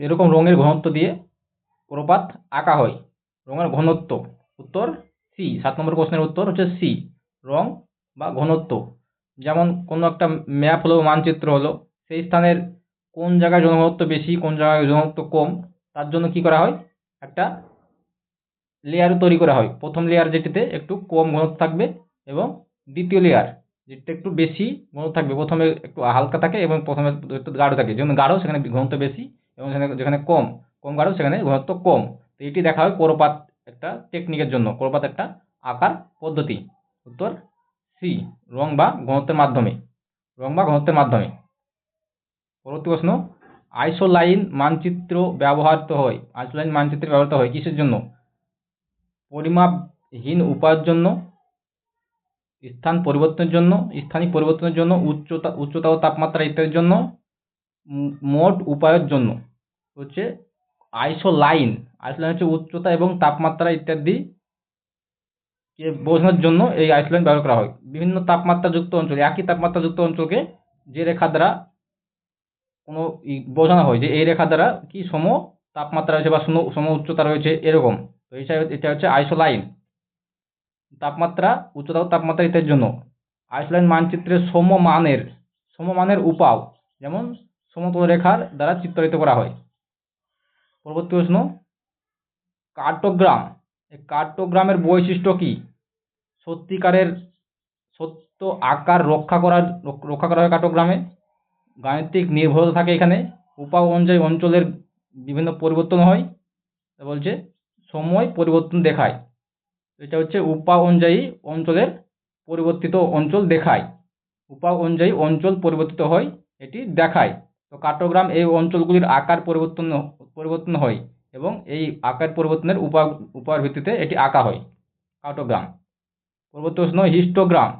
এরকম রঙের ঘনত্ব দিয়ে প্রপাত আঁকা হয়। রঙের ঘনত্ব উত্তর সি সাত নম্বর প্রশ্নের উত্তর হচ্ছে সি রং বা ঘনত্ব। যেমন কোনো একটা ম্যাপ হলো, মানচিত্র হলো, সেই স্থানের কোন জায়গায় জনঘনত্ব বেশি, কোন জায়গায় জনঘনত্ব কম, তার জন্য কি করা হয়? একটা লেয়ার তৈরি করা হয়। প্রথম লেয়ার যেটিতে একটু কম ঘনত্ব থাকবে এবং দ্বিতীয় লেয়ার যেটা একটু বেশি ঘনত্ব থাকবে। প্রথমে একটু হালকা থাকে এবং প্রথমে একটু গাঢ় থাকে। যেমন গাঢ়, সেখানে ঘনত্ব বেশি এবং সেখানে, যেখানে কম কম গাঢ়, সেখানে ঘনত্ব কম। তো এটি দেখা হয় কোরপাত একটা টেকনিকের জন্য, কোরপাত একটা আকার পদ্ধতি। উত্তর সি রং বা ঘনত্বের মাধ্যমে। রং বা ঘনত্বের মাধ্যমে। পরবর্তী প্রশ্ন, আইসোলাইন মানচিত্র ব্যবহৃত হয়, আইসোলাইন মানচিত্র ব্যবহৃত হয় কিসের জন্য? পরিমাপহীন উপায়ের জন্য, স্থান পরিবর্তনের জন্য স্থানিক পরিবর্তনের জন্য, উচ্চতা উচ্চতা ও তাপমাত্রা ইত্যাদির জন্য মোট উপায়ের জন্য। হচ্ছে আইসোলাইন আইসোলাইন হচ্ছে উচ্চতা এবং তাপমাত্রা ইত্যাদি কে বোঝানোর জন্য এই আইসোলাইন ব্যবহার করা হয়। বিভিন্ন তাপমাত্রাযুক্ত অঞ্চল, একই তাপমাত্রাযুক্ত অঞ্চলকে যে রেখা দ্বারা কোনো বোঝানো হয় যে এই রেখা দ্বারা কি সম তাপমাত্রা রয়েছে বা সম উচ্চতা রয়েছে এরকম। তো এটা হচ্ছে আইসোলাইন তাপমাত্রা, উচ্চতা তাপমাত্রা ইত্যাদির জন্য আইসোলাইন মানচিত্রের সমমানের সমমানের উপাও যেমন সমতল রেখার দ্বারা চিত্রায়িত করা হয়। পরবর্তী প্রশ্ন, কার্টোগ্রাম, এই কার্টোগ্রামের বৈশিষ্ট্য কি? সত্যিকারের সত্য আকার রক্ষা করার, রক্ষা করা হয় কার্টোগ্রামে। গাণিতিক নির্ভরতা থাকে এখানে। উপা অনুযায়ী অঞ্চলের বিভিন্ন পরিবর্তন হয়। বলছে, সময় পরিবর্তন দেখায়। এটা হচ্ছে উপা অনুযায়ী অঞ্চলের পরিবর্তিত অঞ্চল দেখায়। উপা অনুযায়ী অঞ্চল পরিবর্তিত হয়, এটি দেখায়। তো কার্টোগ্রাম এই অঞ্চলগুলির আকার পরিবর্তন পরিবর্তন হয় এবং এই আকার পরিবর্তনের উপা উপায়ের ভিত্তিতে এটি আঁকা হয়, কার্টোগ্রাম। পরবর্তী প্রশ্ন হিস্টোগ্রাম।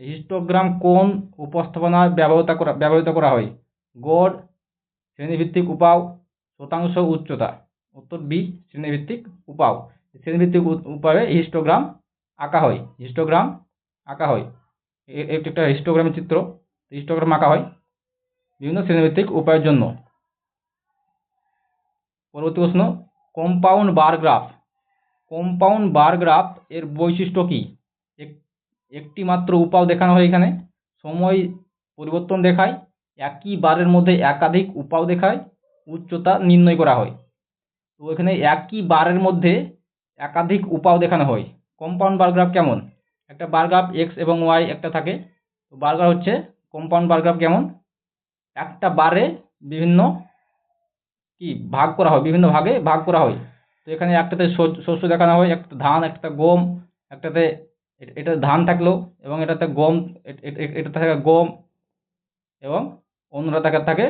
হিস্টোগ্রাম কোন উপস্থাপনায় ব্যবহৃত করা ব্যবহৃত করা হয়? গড়, শ্রেণীভিত্তিক উপাও, শতাংশ উচ্চতা। উত্তর বি, শ্রেণীভিত্তিক উপাও। শ্রেণীভিত্তিক উপায়ে হিস্টোগ্রাম আঁকা হয়। হিস্টোগ্রাম আঁকা হয়। এটি একটা হিস্টোগ্রামের চিত্র। হিস্টোগ্রাম আঁকা হয়। বিভিন্ন শ্রেণীভিত্তিক উপায়ের জন্য। পরবর্তী প্রশ্ন compound bar graph compound bar graph এর বৈশিষ্ট্য কী? একটি মাত্র উপাও দেখানো হয় এখানে। সময় পরিবর্তন দেখায়, একই বারের মধ্যে একাধিক উপাও দেখায়, উচ্চতা নির্ণয় করা হয়। তো এখানে একই বারের মধ্যে একাধিক উপাও দেখানো হয়। কম্পাউন্ড বার গ্রাফ কেমন? একটা বার গ্রাফ এক্স এবং ওয়াই একটা থাকে। তো বার গ্রাফ হচ্ছে কম্পাউন্ড বার গ্রাফ কেমন? একটা বারে বিভিন্ন কি ভাগ করা হয়, বিভিন্ন ভাগে ভাগ করা হয়। তো এখানে একটাতে শস্য দেখানো হয় একটা ধান একটা গম, একটাতে এটা ধান থাকল এবং এটাতে গম এটা থাকে গম এবং অন্যটা থাকে থাকে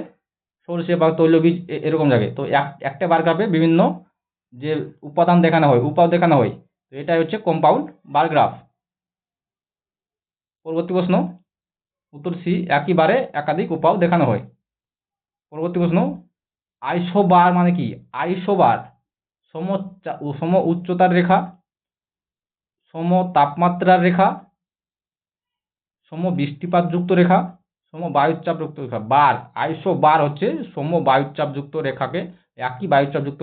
সরষে বা তৈলবীজ এরকম জায়গায় তো একটা বার গ্রাফে বিভিন্ন যে উপাদান দেখানো হয়, উপাও দেখানো হয়, তো এটাই হচ্ছে কম্পাউন্ড বার গ্রাফ পরবর্তী প্রশ্ন। উত্তর সি একই বারে একাধিক উপাও দেখানো হয়। পরবর্তী প্রশ্ন, আইসোবার মানে কি? আইসোবার, সম সম উচ্চতার রেখা, সম তাপমাত্রার রেখা, সম বৃষ্টিপাতযুক্ত রেখা, সম বায়ুচাপযুক্ত রেখা। বার আইসো বার হচ্ছে সম বায়ুচাপযুক্ত রেখাকে, একই বায়ুচাপযুক্ত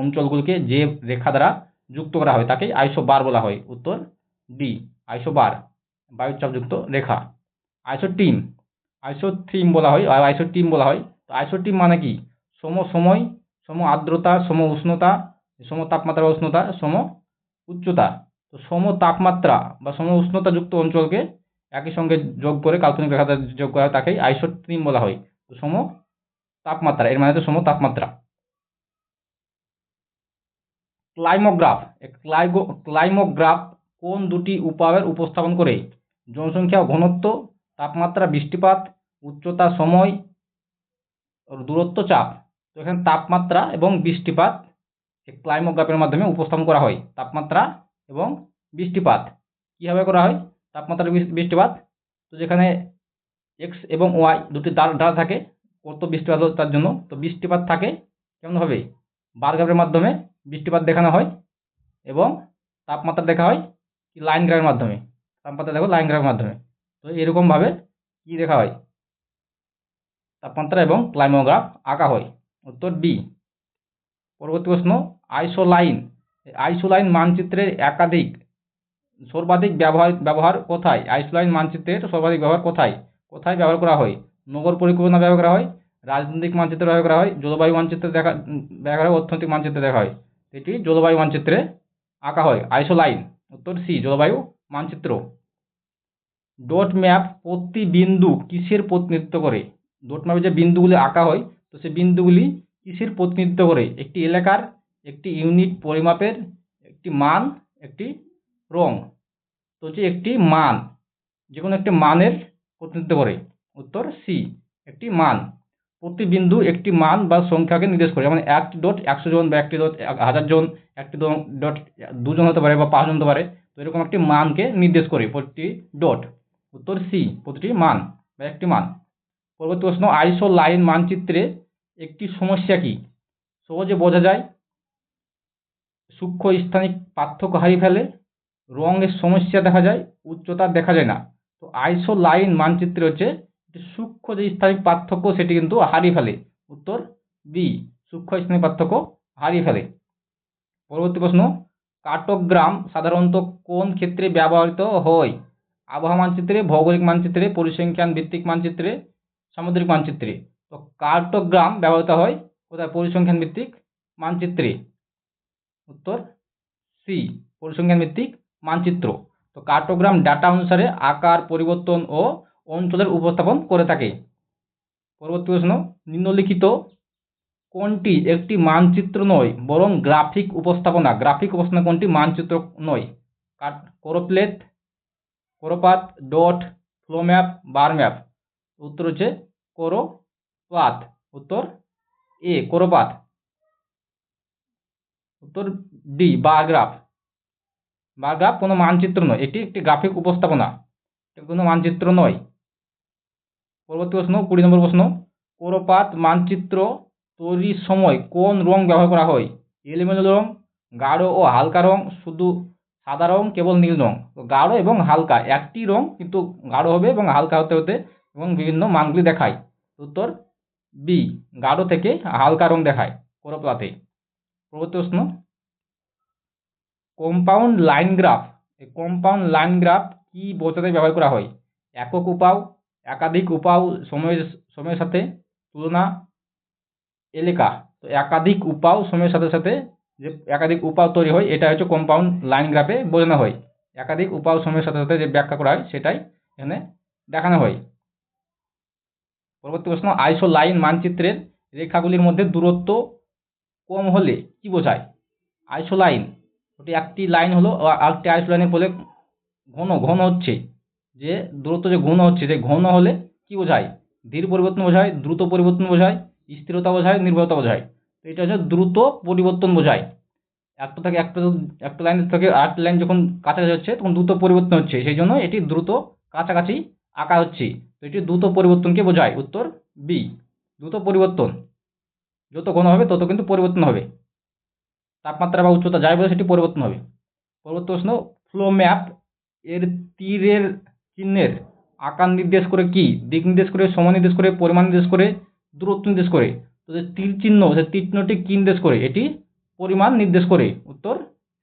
অঞ্চলগুলিকে যে রেখা দ্বারা যুক্ত করা হয় তাকে আইসো বার বলা হয়। উত্তর ডি আইসো বার বায়ুচাপযুক্ত রেখা। আইসো টিম আইসো থ্রিম বলা হয়, আর আইসো টিম বলা হয়। তো আইসো টিম মানে কি? সম সময়, সম আর্দ্রতা, সম উষ্ণতা, সম তাপমাত্রা উষ্ণতা, সম উচ্চতা। তো সম তাপমাত্রা বা সম উষ্ণতাযুক্ত অঞ্চলকে একই সঙ্গে যোগ করে, কাল্পনিক রেখা যোগ করা তাকেই আইসোট্রিম বলা হয়। তো সম তাপমাত্রা, এর মানে হচ্ছে সম তাপমাত্রা। ক্লাইমোগ্রাফ ক্লাইগো, ক্লাইমোগ্রাফ কোন দুটি উপায়ের উপস্থাপন করে? জনসংখ্যা, ঘনত্ব তাপমাত্রা, বৃষ্টিপাত, উচ্চতা, সময়, দূরত্ব, চাপ। তো এখানে তাপমাত্রা এবং বৃষ্টিপাত ক্লাইমোগ্রাফের মাধ্যমে উপস্থাপন করা হয়। তাপমাত্রা এবং বৃষ্টিপাত। কীভাবে করা হয়? তাপমাত্রা বৃষ্টিপাত। তো যেখানে এক্স এবং ওয়াই দুটি দ্বার ডাল থাকে, কত বৃষ্টিপাত তার জন্য? তো বৃষ্টিপাত থাকে কেমনভাবে? বারগ্রাফের মাধ্যমে বৃষ্টিপাত দেখানো হয় এবং তাপমাত্রা দেখা হয় লাইন গ্রাফের মাধ্যমে। তাপমাত্রা দেখো লাইন গ্রাফের মাধ্যমে। তো এরকমভাবে কী দেখা হয়? তাপমাত্রা এবং ক্লাইমোগ্রাফ আঁকা হয়। উত্তর বি পরবর্তী প্রশ্ন আইসোলাইন আইসোলাইন মানচিত্রের একাধিক সর্বাধিক ব্যবহার ব্যবহার কোথায়? আইসোলাইন মানচিত্রের সর্বাধিক ব্যবহার কোথায়? কোথায় ব্যবহার করা হয়? নগর পরিকল্পনা ব্যবহার করা হয়? রাজনৈতিক মানচিত্রে ব্যবহার করা হয়? জলবায়ু মানচিত্রে দেখা, ব্যবহার হয়? অর্থনৈতিক মানচিত্রে দেখা হয়। এটি জলবায়ু মানচিত্রে আঁকা হয়। আইসোলাইন উত্তর সি জলবায়ু মানচিত্র। ডট ম্যাপ প্রতি বিন্দু কিসের প্রতিনিধিত্ব করে? ডট ম্যাপে যে বিন্দুগুলি আঁকা হয়, তো সেই বিন্দুগুলি কিসের প্রতিনিধিত্ব করে? একটি এলাকার, একটি ইউনিট পরিমাপের, একটি মান, একটি রং। তো হচ্ছে একটি মান যে কোনো একটি মানের প্রতিনিধিত্ব করে। উত্তর সি একটি মান। প্রতি বিন্দু একটি মান বা সংখ্যাকে নির্দেশ করে। যেমন একটি ডট একশো জন বা একটি ডট এক হাজার জন, একটি ডট দুজন হতে পারে বা পাঁচজন হতে পারে। তো এরকম একটি মানকে নির্দেশ করে প্রতি ডট উত্তর সি প্রতিটি মান বা একটি মান। পরবর্তী প্রশ্ন আইসো লাইন মানচিত্রে একটি সমস্যা কি? সহজে বোঝা যায়, সূক্ষ্ম স্থানিক পার্থক্য হারিয়ে ফেলে, রঙের সমস্যা দেখা যায়, উচ্চতা দেখা যায় না। তো আইসো লাইন মানচিত্রে হচ্ছে সূক্ষ্ম যে স্থানিক পার্থক্য, সেটি কিন্তু হারিয়ে ফেলে। উত্তর বি সূক্ষ্ম স্থানিক পার্থক্য হারিয়ে ফেলে। পরবর্তী প্রশ্ন, কার্টোগ্রাম সাধারণত কোন ক্ষেত্রে ব্যবহৃত হয়? আবহাওয়া মানচিত্রে, ভৌগোলিক মানচিত্রে, পরিসংখ্যান ভিত্তিক মানচিত্রে, সামুদ্রিক মানচিত্রে। তো কার্টোগ্রাম ব্যবহৃত হয় কোথায়? পরিসংখ্যান ভিত্তিক মানচিত্রে। উত্তর সি পরিসংখ্যান ভিত্তিক মানচিত্র। তো কার্টোগ্রাম ডাটা অনুসারে আকার, পরিবর্তন ও অঞ্চলের উপস্থাপন করে থাকে। পরবর্তী প্রশ্ন, নিম্নলিখিত কোনটি একটি মানচিত্র নয়, বরং গ্রাফিক উপস্থাপনা। গ্রাফিক উপস্থাপনা কোনটি? মানচিত্র নয়। Choropleth choropleth dot flow map bar map উত্তর হচ্ছে কোরোপাত। উত্তর এ, কোরোপাত। উত্তর ডি, বার গ্রাফ। কোনো মানচিত্র নয়। এটি একটি গ্রাফিক উপস্থাপনা। কোনো মানচিত্র নয়। পরবর্তী প্রশ্ন, কুড়ি নম্বর প্রশ্ন। কোরোপাত মানচিত্র তৈরির সময় কোন রং ব্যবহার করা হয়? এলোমেলো রং, গাঢ় ও হালকা রং, শুধু সাদা রং, কেবল নীল রং। তো গাঢ় এবং হালকা, একটি রং কিন্তু গাঢ় হবে এবং হালকা হতে হতে এবং বিভিন্ন মানগুলি দেখায়। উত্তর বি, গাঢ় থেকে হালকা রং দেখায় কোরোপ্লাতে পরবর্তী প্রশ্ন কম্পাউন্ড লাইন গ্রাফ এই কম্পাউন্ড লাইন গ্রাফ কি বোঝাতে ব্যবহার করা হয়? একক উপাও, একাধিক উপাও, সময়ের সময়ের সাথে তুলনা, এলাকা। তো একাধিক উপাও, সময়ের সাথে সাথে যে একাধিক উপাও তৈরি হয়, এটা হচ্ছে কম্পাউন্ড লাইন গ্রাফে বোঝানো হয়। একাধিক উপাও সময়ের সাথে সাথে যে ব্যাখ্যা করা হয়, সেটাই এখানে দেখানো হয়। পরবর্তী প্রশ্ন আইসো লাইন মানচিত্রের রেখাগুলির মধ্যে দূরত্ব কম হলে কি বোঝায়? আইসো লাইন ওটি একটি লাইন হলো আরেকটি আইসো লাইনের ফলে ঘন ঘন হচ্ছে। যে দূরত্ব যে ঘন হচ্ছে, যে ঘন হলে কি বোঝায়? ধীর পরিবর্তন বোঝায়, দ্রুত পরিবর্তন বোঝায়, স্থিরতা বোঝায়, নির্ভরতা বোঝায়। এটা হচ্ছে দ্রুত পরিবর্তন বোঝায়। একটা থেকে একটা একটা লাইন থেকে আরেকটা লাইন যখন কাছাকাছি হচ্ছে, তখন দ্রুত পরিবর্তন হচ্ছে। সেই জন্য এটি দ্রুত কাছাকাছি আঁকা হচ্ছে। তো এটি দ্রুত পরিবর্তনকে বোঝায়। উত্তর বি, দ্রুত পরিবর্তন। যত ঘন হবে, তত কিন্তু পরিবর্তন হবে। তাপমাত্রা বা উচ্চতা যাই বলে, সেটি পরিবর্তন হবে। পরবর্তী প্রশ্ন ফ্লো ম্যাপ এর তীরের চিহ্নের আকার নির্দেশ করে কি? দিক নির্দেশ করে, সময় নির্দেশ করে, পরিমাণ নির্দেশ করে, দূরত্ব নির্দেশ করে। তো যে তীর চিহ্ন তীর চিহ্নটি কি নির্দেশ করে? এটি পরিমাণ নির্দেশ করে। উত্তর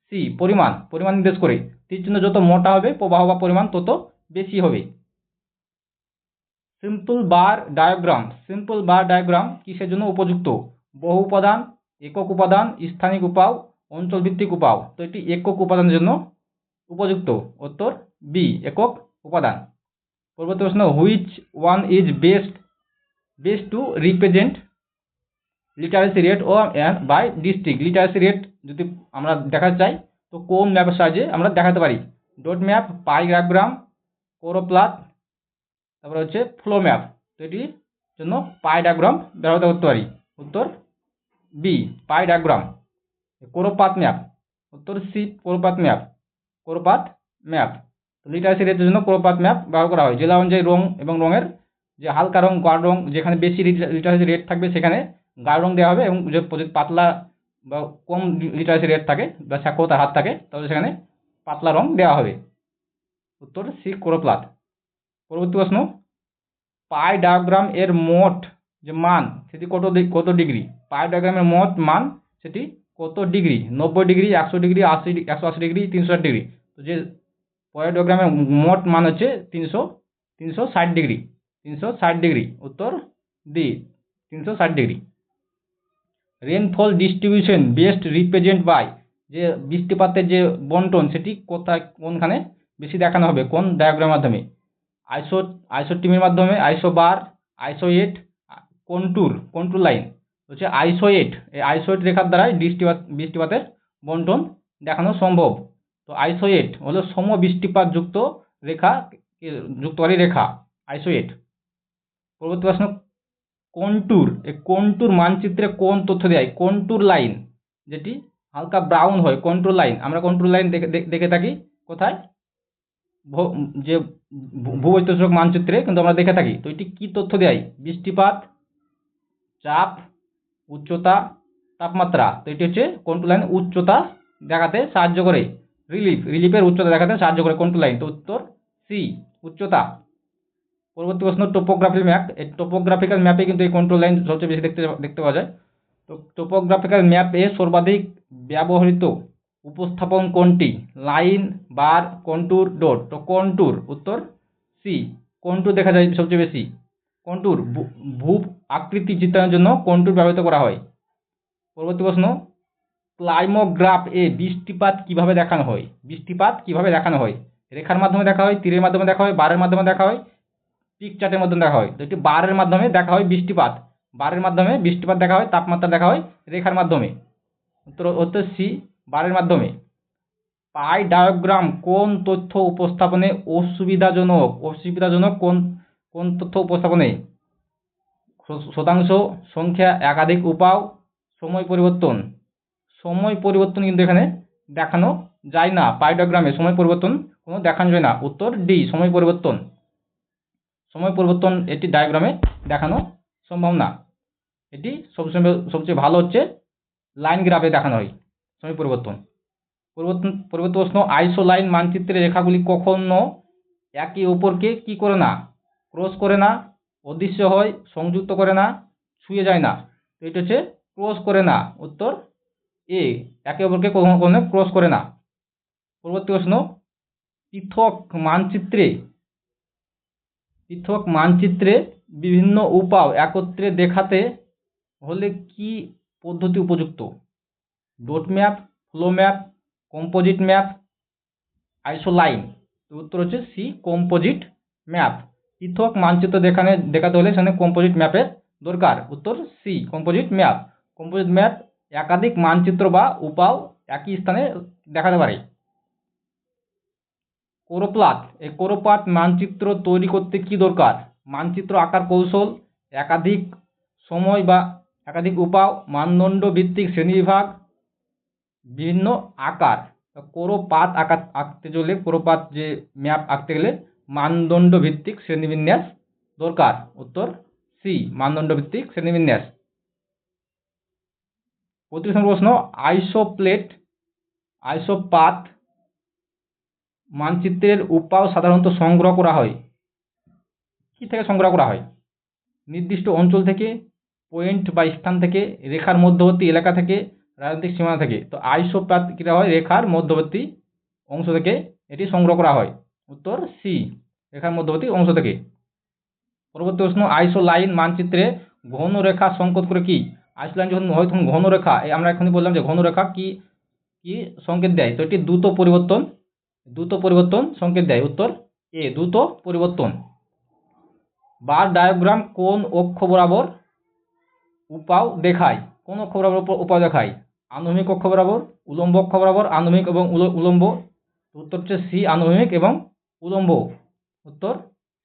সি পরিমাণ পরিমাণ নির্দেশ করে। তীর চিহ্ন যত মোটা হবে, প্রবাহ বা পরিমাণ তত বেশি হবে। Simple bar diagram simple bar diagram কিসের জন্য উপযুক্ত? বহু উপাদান, একক উপাদান, স্থানিক উপাও অঞ্চল ভিত্তিক উপাও। তো এটি একক উপাদানের জন্য উপযুক্ত। উত্তর বি একক উপাদান। পরবর্তী প্রশ্ন which one is best best to represent literacy rate O by district literacy rate যদি আমরা দেখাতে চাই, তো কোন ম্যাপের সাহায্যে আমরা দেখাতে পারি? ডট ম্যাপ পাইগ্রাফগ্রাম কোরোপ্লাট তারপরে হচ্ছে ফ্লো ম্যাপ তো এটির জন্য পাই ডায়াগ্রাম ব্যবহার করতে পারি। উত্তর B pie diagram choropleth map উত্তর C choropleth map choropleth map literacy রেটের জন্য কোরোপাত ম্যাপ ব্যবহার করা হয়। জেলা অনুযায়ী রং এবং রঙের, যে হালকা রং, গাঢ় রং, যেখানে বেশি লিটারেসি রেট থাকবে সেখানে গাঢ় রং দেওয়া হবে এবং যদি পাতলা বা কম লিটারেসি রেট থাকে বা সাক্ষরতার হার থাকে, তাহলে সেখানে পাতলা রং দেওয়া হবে। উত্তর সি কোরোপ্লাট পরবর্তী প্রশ্ন, পাই ডায়াগ্রাম এর মোট যে মান, সেটি কত কত ডিগ্রি? পাই ডায়াগ্রামের মোট মান, সেটি কত ডিগ্রি? নব্বই ডিগ্রি, একশো ডিগ্রি, আশি একশো আশি ডিগ্রি, তিনশো ষাট ডিগ্রি। তো যে পয়েডোগ্রামের মোট মান হচ্ছে তিনশো তিনশো ষাট ডিগ্রি। তিনশো ষাট ডিগ্রি। উত্তর, ডি, তিনশো ষাট degree. Rainfall distribution best represent by যে বৃষ্টিপাতের যে বন্টন, সেটি কোথায়, কোনখানে বেশি দেখানো হবে? কোন ডায়াগ্রামের মাধ্যমে? আইসো আইসো টিমের মাধ্যমে আইসো বার আইসো এইট কন্টুর কন্ট্রোল লাইন হচ্ছে আইসো এইট এই আইসো এইট রেখার দ্বারাই বৃষ্টিপাত, বৃষ্টিপাতের বন্টন দেখানো সম্ভব। তো আইসো এইট হলো সম বৃষ্টিপাত যুক্ত রেখা যুক্তকারী রেখা আইসো এইট পরবর্তী প্রশ্ন কন্টুর এই কন্টুর মানচিত্রে কোন তথ্য দেয় কন্টুর লাইন, যেটি হালকা ব্রাউন হয় কন্ট্রোল লাইন। আমরা কন্ট্রোল লাইন দেখে, দেখে- থাকি। কোথায়? যে ভূ- মানচিত্রে, কিন্তু আমরা দেখে থাকি। তো এটি কী তথ্য দেয় বৃষ্টিপাত, চাপ, উচ্চতা, তাপমাত্রা। তো এটি হচ্ছে কন্ট্রোল লাইন উচ্চতা দেখাতে সাহায্য করে। রিলিফ, রিলিফের উচ্চতা দেখাতে সাহায্য করে কন্ট্রোল লাইন। তো উত্তর সি, উচ্চতা। পরবর্তী প্রশ্ন টোপোগ্রাফি ম্যাপ এই টোপোগ্রাফিক্যাল ম্যাপে কিন্তু এই কন্ট্রোল লাইন সবচেয়ে বেশি দেখতে দেখতে পাওয়া যায়। তো টোপোগ্রাফিক্যাল ম্যাপে সর্বাধিক ব্যবহৃত উপস্থাপন কোনটি? লাইন বার কন্টুর ডট তো কন্টুর উত্তর সি কন্টুর দেখা যায় সবচেয়ে বেশি। কন্টুর ভূ- ভূ আকৃতি চিত্রায়নের জন্য কন্টুর ব্যবহৃত করা হয়। পরবর্তী প্রশ্ন ক্লাইমোগ্রাফ এ বৃষ্টিপাত কীভাবে দেখানো হয়? বৃষ্টিপাত কীভাবে দেখানো হয়? রেখার মাধ্যমে দেখা হয়, তীরের মাধ্যমে দেখা হয়, বারের মাধ্যমে দেখা হয় পিক চার্টের মাধ্যমে দেখা হয়। তো এটি বারের মাধ্যমে দেখা হয় বৃষ্টিপাত। বারের মাধ্যমে বৃষ্টিপাত দেখা হয়, তাপমাত্রা দেখা হয় রেখার মাধ্যমে। উত্তর উত্তর সি বারের মাধ্যমে। পাই ডায়োগ্রাম কোন তথ্য উপস্থাপনে অসুবিধাজনক? অসুবিধাজনক কোন কোন তথ্য উপস্থাপনে? শতাংশ সংখ্যা একাধিক উপাও, সময় পরিবর্তন। সময় পরিবর্তন কিন্তু এখানে দেখানো যায় না। পাইডাগ্রামে সময় পরিবর্তন কোনো দেখানো যায় না। উত্তর ডি সময় পরিবর্তন। সময় পরিবর্তন এটি ডায়াগ্রামে দেখানো সম্ভব না। এটি সবসময়, সবচেয়ে ভালো হচ্ছে লাইন গ্রাফে দেখানো হয়, সময় পরিবর্তন। পরিবর্তন পরিবর্তন প্রশ্ন আইসো লাইন মানচিত্রের রেখাগুলি কখনো একে অপরকে কি করে না? ক্রস করে না, অদৃশ্য হয়, সংযুক্ত করে না, ছুঁয়ে যায় না। তো এটা হচ্ছে ক্রস করে না, উত্তর এ একে অপরকে কখনো কখনো ক্রস করে না। পরবর্তী প্রশ্ন, পৃথক মানচিত্রে পৃথক মানচিত্রে বিভিন্ন উপাও একত্রে দেখাতে হলে কি পদ্ধতি উপযুক্ত? Dot map, flow map, composite map, isoline. উত্তর হচ্ছে সি, কম্পোজিট ম্যাপ। পৃথক মানচিত্র দেখানে দেখাতে হলে সেখানে কম্পোজিট ম্যাপের দরকার। উত্তর C, composite map. Composite map একাধিক মানচিত্র বা উপাও একই স্থানে দেখাতে পারে। কোরোপ্লাট এই কোরোপ্লাট মানচিত্র তৈরি করতে কি দরকার? মানচিত্র আঁকার কৌশল, একাধিক সময় বা একাধিক উপাও, মানদণ্ড ভিত্তিক শ্রেণীবিভাগ, বিভিন্ন আকার। কোরোপাত আকার আঁকতে চলে কোরোপাত যে ম্যাপ আঁকতে গেলে মানদণ্ড ভিত্তিক শ্রেণীবিন্যাস দরকার। উত্তর সি মানদণ্ড ভিত্তিক শ্রেণীবিন্যাস। প্রতিষ্ঠান প্রশ্ন, আইসোপ্লেট আইসোপাত মানচিত্রের উপাও সাধারণত সংগ্রহ করা হয়। কি থেকে সংগ্রহ করা হয়? নির্দিষ্ট অঞ্চল থেকে, পয়েন্ট বা স্থান থেকে, রেখার মধ্যবর্তী এলাকা থেকে, রাজনৈতিক সীমানা থেকে। তো আইসোপ্যাথ কীটা হয়? রেখার মধ্যবর্তী অংশ থেকে এটি সংগ্রহ করা হয়। উত্তর সি রেখার মধ্যবর্তী অংশ থেকে। পরবর্তী প্রশ্ন আইসো লাইন মানচিত্রে ঘন রেখা সংকেত করে কি? আইসো লাইন যখন হয়, তখন ঘন রেখা আমরা এখনই বললাম যে ঘন রেখা কি কি সংকেত দেয়? তো এটি দ্রুত পরিবর্তন দ্রুত পরিবর্তন, সংকেত দেয়। উত্তর এ দ্রুত পরিবর্তন। বার ডায়াগ্রাম কোন অক্ষ বরাবর উপাও দেখায়। কোন অক্ষ বরাবর উপ- উপাও দেখায়? আনুভূমিক অক্ষ বরাবর, উলম্ব অক্ষ বরাবর, আনুভূমিক এবং উলম্ব। উত্তর হচ্ছে সি আনুভূমিক এবং উলম্ব। উত্তর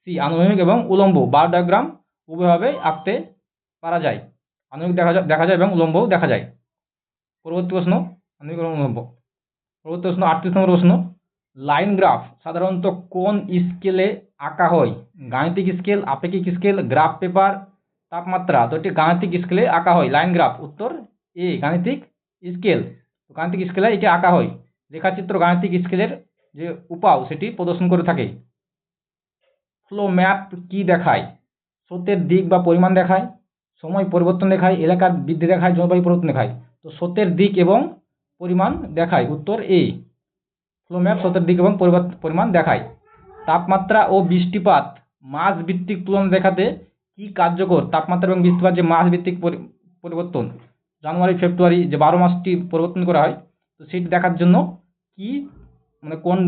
সি আনুভূমিক এবং উলম্ব। বার ডায়াগ্রাম উভয়ভাবে আঁকতে পারা যায়। আনুভূমিক দেখা যায় দেখা যায় এবং উলম্বও দেখা যায়। পরবর্তী প্রশ্ন, আনুভূমিক এবং উলম্ব। পরবর্তী প্রশ্ন, আটত্রিশ নম্বর প্রশ্ন। লাইন গ্রাফ সাধারণত কোন স্কেলে আঁকা হয়? গাণিতিক স্কেল আপেক্ষিক স্কেল গ্রাফ পেপার তাপমাত্রা তো এটি গাণিতিক স্কেলে আঁকা হয়। লাইন গ্রাফ উত্তর এ গাণিতিক স্কেল। তো গাণিতিক স্কেলে এটি আঁকা হয়। রেখাচিত্র গাণিতিক স্কেলের যে উপাও সেটি প্রদর্শন করে থাকে। ফ্লো ম্যাপ কি দেখায়? স্রোতের দিক বা পরিমাণ দেখায়। সময় পরিবর্তন দেখায়। এলাকার বৃদ্ধি দেখায়। জলবায়ু পরিবর্তন দেখায়। তো স্রোতের দিক এবং পরিমাণ দেখায়। উত্তর এ। ফ্লো ম্যাপ স্রোতের দিক এবং পরিমাণ দেখায়। তাপমাত্রা ও বৃষ্টিপাত মাস ভিত্তিক তুলনা দেখাতে কি কার্যকর? তাপমাত্রা এবং বৃষ্টিপাত যে মাস ভিত্তিক পরিবর্তন। জানুয়ারি, ফেব্রুয়ারি যে বারো মাসটি পরিবর্তন করা হয়, তো সেটি দেখার জন্য কি মানে কোন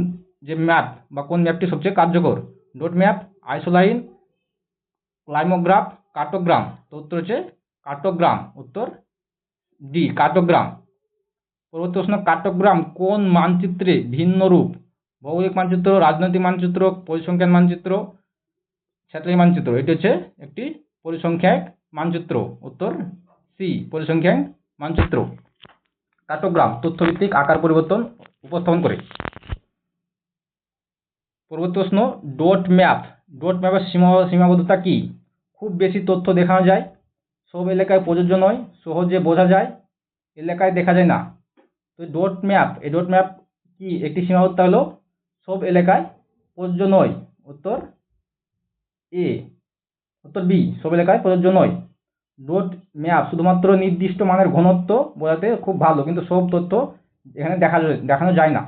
যে ম্যাপ বা কোন ম্যাপটি সবচেয়ে কার্যকর? ডট ম্যাপ আইসোলাইন ক্লাইমোগ্রাফ কার্টোগ্রাম তো উত্তর হচ্ছে কার্টোগ্রাম উত্তর ডি কার্টোগ্রাম পরবর্তী প্রশ্ন কার্টোগ্রাম কোন মানচিত্রে ভিন্ন রূপ? ভৌগোলিক মানচিত্র, রাজনৈতিক মানচিত্র, পরিসংখ্যান মানচিত্র, স্যাটেলাইট মানচিত্র? এটি হচ্ছে একটি পরিসংখ্যাক মানচিত্র। উত্তর সি পরিসংখ্যান মানচিত্র। কার্টোগ্রাম তথ্যভিত্তিক আকার পরিবর্তন উপস্থাপন করে। পরবর্তী প্রশ্ন, ডট ম্যাপ। ডট ম্যাপের সীমা, সীমাবদ্ধতা কি? খুব বেশি তথ্য দেখানো যায়। সব এলাকায় প্রযোজ্য নয়, সহজে বোঝা যায়। এলাকায় দেখা যায় না। তো ডট ম্যাপ এই ডট ম্যাপ কি? একটি সীমাবদ্ধতা হলো সব এলাকায় প্রযোজ্য নয়। উত্তর এ উত্তর বি সব এলাকায় প্রযোজ্য নয়। ডট ম্যাপ শুধুমাত্র নির্দিষ্ট মানের ঘনত্ব বোঝাতে খুব ভালো, কিন্তু সব তথ্য এখানে দেখা দেখানো যায় না।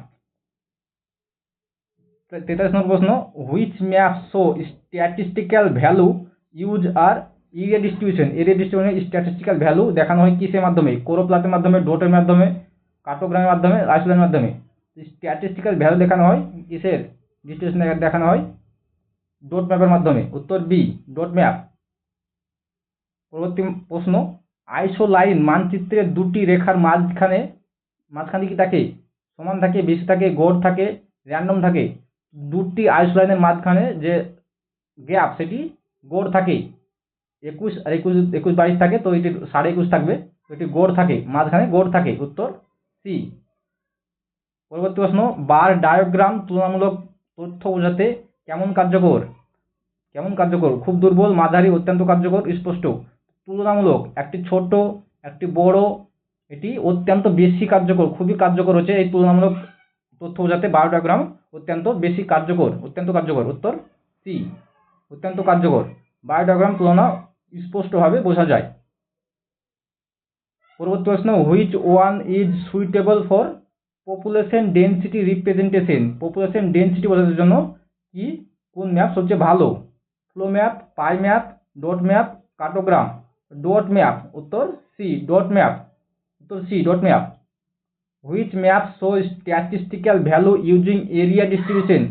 তেতাল্লিশ নম্বর প্রশ্ন which map show statistical value use R area distribution area ডিস্ট্রিবিউশনের স্ট্যাটিস্টিক্যাল ভ্যালু দেখানো হয় কিসের মাধ্যমে? কোরোপ্লাটের মাধ্যমে ডোটের মাধ্যমে কার্টোগ্রামের মাধ্যমে আইসোলের মাধ্যমে। স্ট্যাটিস্টিক্যাল ভ্যালু দেখানো হয় কিসের ডিস্ট্রিবিউশন দেখানো হয় ডট ম্যাপের মাধ্যমে, উত্তর বি ডট ম্যাপ পরবর্তী প্রশ্ন আইসো লাইন মানচিত্রের দুটি রেখার মাঝখানে মাঝখানে কি থাকে? সমান থাকে, বেশি থাকে, গড় থাকে র্যান্ডম থাকে। দুটি আইসো লাইনের মাঝখানে যে গ্যাপ সেটি গড় থাকে। একুশ আর একুশ একুশ বাইশ থাকে, তো এটি সাড়ে একুশ থাকবে। এটি গড় থাকে, মাঝখানে গড় থাকে, উত্তর সি পরবর্তী প্রশ্ন, বার ডায়োগ্রাম তুলনামূলক তথ্য বোঝাতে কেমন কার্যকর? কেমন কার্যকর? খুব দুর্বল, মাঝারি, অত্যন্ত কার্যকর, স্পষ্ট। তুলনামূলক, একটি ছোট, একটি বড়, এটি অত্যন্ত বেশি কার্যকর, খুবই কার্যকর হচ্ছে এই তুলনামূলক তথ্য বোঝাতে। বারো ডায়াগ্রাম অত্যন্ত বেশি কার্যকর, অত্যন্ত কার্যকর। উত্তর সি অত্যন্ত কার্যকর। বারো ডায়াগ্রাম তুলনা স্পষ্টভাবে বোঝা যায়। পরবর্তী প্রশ্ন which one is suitable for population density representation population density বোঝানোর জন্য কি, কোন ম্যাপ সবচেয়ে ভালো? Flow map pie map dot map cartogram dot map উত্তর সি ডট ম্যাপ উত্তর C dot map which map show statistical value using area distribution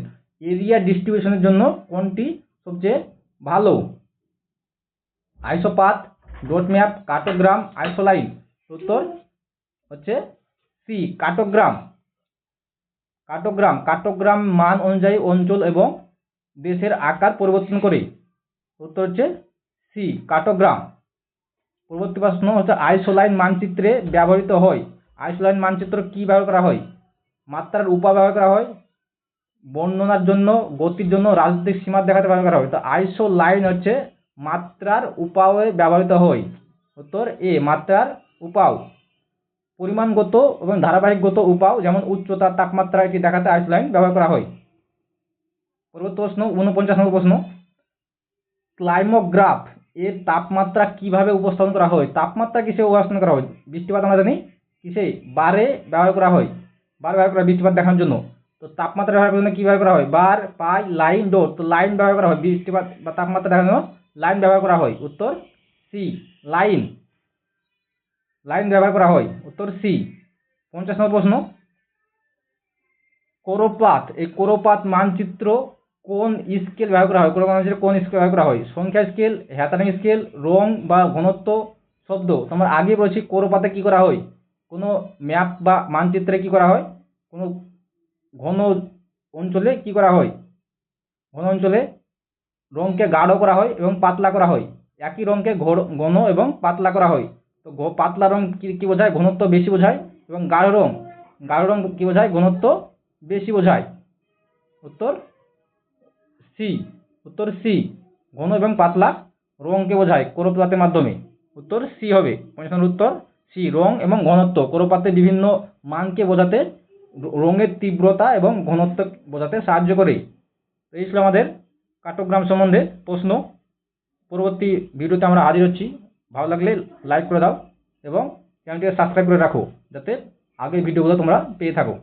area ডিস্ট্রিবিউশনের জন্য কোনটি সবচেয়ে ভালো? আইসোপাথ ডট ম্যাপ কার্টোগ্রাম আইসোলাইন উত্তর হচ্ছে সি কার্টোগ্রাম কার্টোগ্রাম কার্টোগ্রাম মান অনুযায়ী অঞ্চল এবং দেশের আকার পরিবর্তন করে। উত্তর হচ্ছে সি কার্টোগ্রাম পরবর্তী প্রশ্ন হচ্ছে আইসোলাইন মানচিত্রে ব্যবহৃত হয়। আইসোলাইন মানচিত্র কি ব্যবহার করা হয়? মাত্রার উপা ব্যবহার করা হয়। বর্ণনার জন্য, গতির জন্য রাজনৈতিক সীমা দেখাতে ব্যবহার করা হয়। তো আইসো লাইন হচ্ছে মাত্রার উপায়ে ব্যবহৃত হয়। উত্তর এ মাত্রার উপাও, পরিমাণগত এবং ধারাবাহিকগত উপাও, যেমন উচ্চতা, তাপমাত্রা এটি দেখাতে আইসোলাইন ব্যবহার করা হয়। পরবর্তী প্রশ্ন উনপঞ্চাশ নম্বর প্রশ্ন। ক্লাইমোগ্রাফ এর তাপমাত্রা কীভাবে উপস্থাপন করা হয়? তাপমাত্রা কিসে উপস্থাপন করা হয়? বৃষ্টিপাত আমরা জানি, কিসে? বারে ব্যবহার করা হয়। বার ব্যবহার করা বৃষ্টিপাত দেখানোর জন্য। তো তাপমাত্রা ব্যবহার করার জন্য কী ব্যবহার করা হয়? বার, পাই, লাইন ডোর তো লাইন ব্যবহার করা হয়। বৃষ্টিপাত বা তাপমাত্রা দেখানোর লাইন ব্যবহার করা হয়। উত্তর, সি, লাইন। লাইন ব্যবহার করা হয়। উত্তর সি পঞ্চাশ নম্বর প্রশ্ন কোরোপাত এই কোরোপাত মানচিত্র কোন স্কেল ব্যবহার করা হয়? মানচিত্র কোন স্কেল ব্যবহার করা হয়? সংখ্যা স্কেল হ্যাতানিং স্কেল রং বা ঘনত্ব শব্দ। তোমার আগে বলছি কোরোপাতে কি করা হয়? কোনো ম্যাপ বা মানচিত্রে কি করা হয়? কোনো ঘন অঞ্চলে কি করা হয়? ঘন অঞ্চলে রঙকে গাঢ় করা হয় এবং পাতলা করা হয়। একই রঙকে ঘন এবং পাতলা করা হয়। তো পাতলা রং কি কি বোঝায়? ঘনত্ব বেশি বোঝায় এবং গাঢ় রং গাঢ় রং কি বোঝায়? ঘনত্ব বেশি বোঝায়। উত্তর সি উত্তর সি ঘন এবং পাতলা রংকে বোঝায় কোরোপ্লাতের মাধ্যমে। উত্তর সি হবে। পঞ্চাশ উত্তর সি রং এবং ঘনত্ব। কোরোপাতে বিভিন্ন মানকে বোঝাতে রঙের তীব্রতা এবং ঘনত্ব বোঝাতে সাহায্য করে। এই ছিল আমাদের কাটোগ্রাম সম্বন্ধে প্রশ্ন। পরবর্তী ভিডিওতে আমরা হাজির হচ্ছি। ভালো লাগলে লাইক করে দাও এবং চ্যানেলটিকে সাবস্ক্রাইব করে রাখো যাতে আগের ভিডিওগুলো তোমরা পেয়ে থাকো।